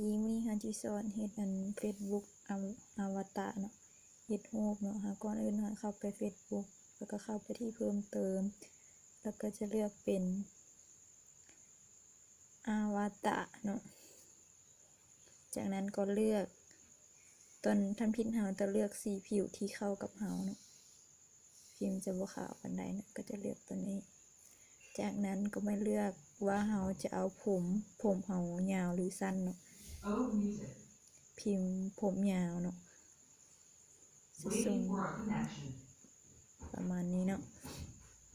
ดีมื้อนี้เฮาสิสอนเฮ็ดอัน Facebook อวอวตารเนาะเฮ็ดรูปเนาะหาก่อนอื่นเฮาเข้าไป Facebook แล้วก็เข้าไปที่เพิ่มเติม แล้วก็จะเลือกเป็นอวตารเนาะจากนั้นก็เลือกตอนทำพิมพ์เฮาจะเลือกสีผิวที่เข้ากับเฮาเนาะพิมพ์จะบ่ขาวปานใดเนาะก็จะเลือกตัวนี้ จากนั้นก็มาเลือกว่าเฮาจะเอาผม ผมเฮายาวหรือสั้นเนาะ Oh, music. พิมพ์ผมยาวเนาะจะส่ง Waiting for a connection. ประมาณนี้เนาะ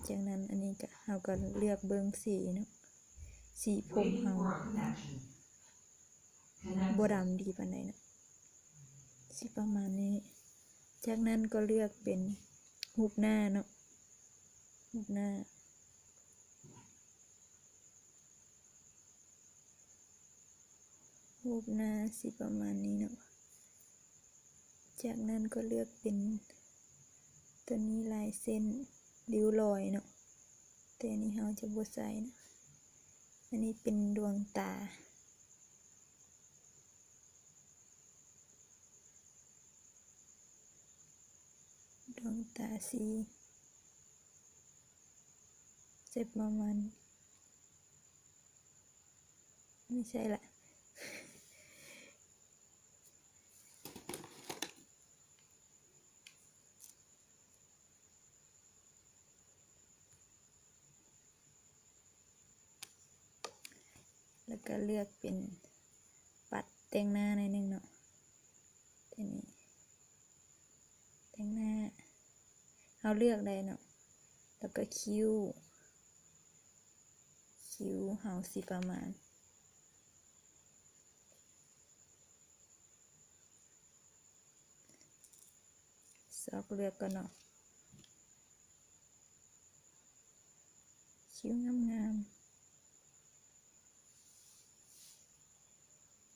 จากนั้นอันนี้ก็เฮาก็เลือกเบิ่งสีเนาะ สีผม Waiting เฮา for a connection. บ่ Connect. ดำดีปานใดเนาะสิประมาณนี้ จากนั้นก็เลือกเป็นรูปหน้าเนาะรูปหน้า รูปหน้าสิประมาณนี้เนาะ จากนั้นก็เลือกเป็น ตัวนี้ลายเส้นริ้วรอยเนาะ แต่นี้เราจะบ่ใส่นะ อันนี้เป็นดวงตา ดวงตาสีเจ็บประมาณ ไม่ใช่ละ แล้วก็เลือกเป็นปัดแต่งหน้าในอยหนึงเนาะทีนี้แต่งหน้าเราเลือกได้เนาะแล้วก็คิ้ว คิ้วเฮาสิประมาณซอกเลือกก่อนเนาะคิ้วงามๆ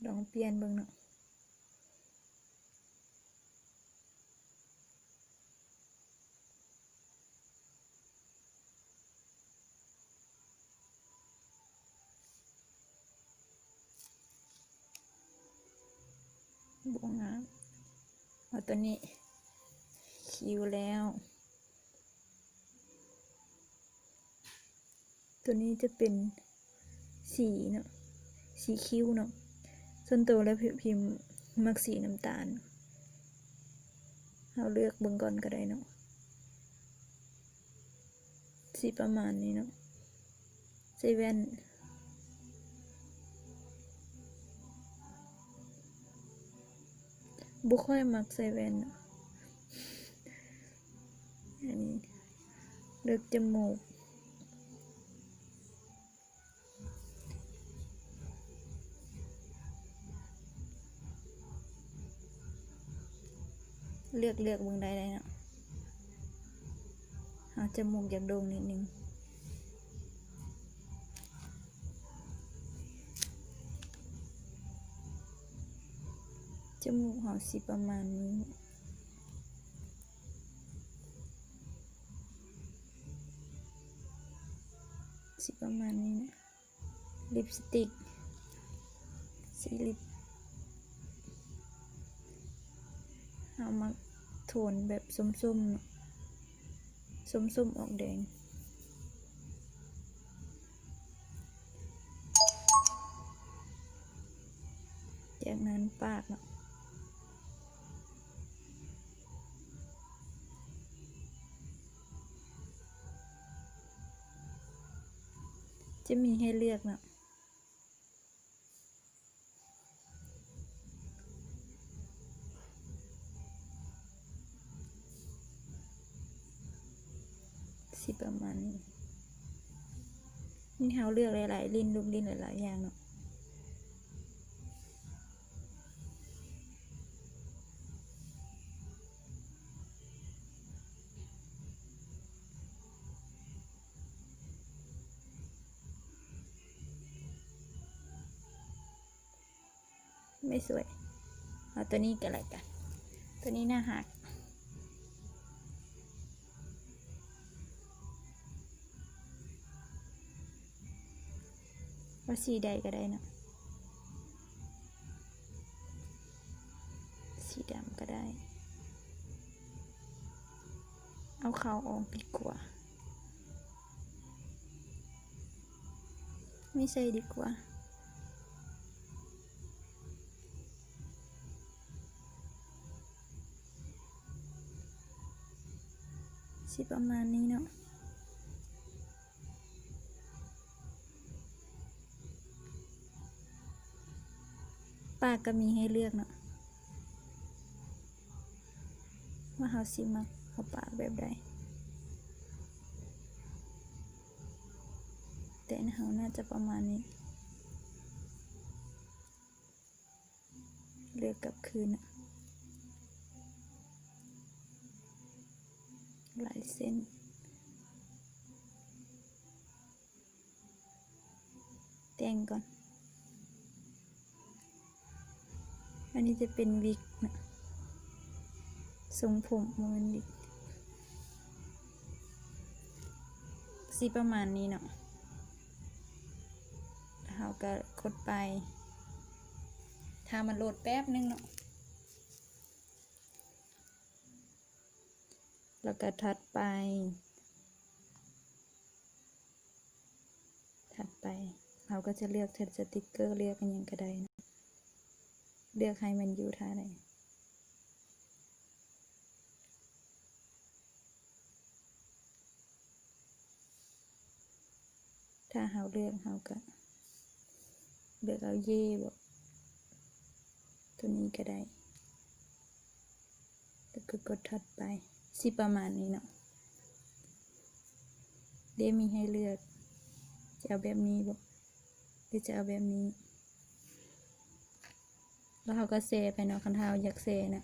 ลองเปลี่ยนเบิ่งเนาะบวงงามเอาตัวนี้คิวแล้ว ตัวนี้จะเป็นสีเนาะสีคิ้วเนาะ ส่วนตัวแล้วพิมพ์มักสีน้ำตาลเราเลือกเบิ่งก่อนก็ได้เนาะสีประมาณนี้เนาะใส่แว่นบุค่อยมักใส่แว่นเนาะอันนี้เลือกจมูก เลือกเลือกเบิ่งได้เลยเนาะเอาจมูกอยากโด่งนิดนึงจมูกเฮาสิประมาณนี้สิประมาณนี้นะ ลิปสติก สีลิป เอามาโทนแบบส้มๆ ส้มๆ ออกแดง จากนั้นปากเนาะจะมีให้เลือกเนาะ สิประมาณนี้นี่เขาเลือกหลายๆลิ้นลูกลิ้นหลายๆอย่างเนาะไม่สวย เอาตัวนี้กันอะไรกัน ตัวนี้หน้าหัก ว่าสีใดก็ได้นะสีดำก็ได้ เอาเขาออกดีกว่า ไม่ใช่ดีกว่าสิประมาณนี้เนาะ ปากก็มีให้เลือกเนาะว่าเขาสิมักเอาปากแบบใดแต่อันเขาน่าจะประมาณนี้ เลือกกับคืนอะหลายเส้นแต่งก่อน อันนี้จะเป็นวิกนะทรงผมบ่แมันวิกสีประมาณนี้เนาะเราก็กดไป ถ้ามันโหลดแป๊บนึงเนาะ แล้วก็ถัดไป ถัดไป เราก็จะเลือกเทสติกเกอร์เลือกอันยังก็ได้นะ เลือกให้มันอยู่ท่าไหนถ้าเราเลือกเราก็เลือกเอาเย่บอกตัวนี้ก็ได้แล้วก็กดถัดไปสิประมาณนี้เนาะเดี๋ยวมีให้เลือกจะเอาแบบนี้บอกหรือจะเอาแบบนี้ แล้วเขาก็เซไปเนาะคันเท้าอยากเซนะ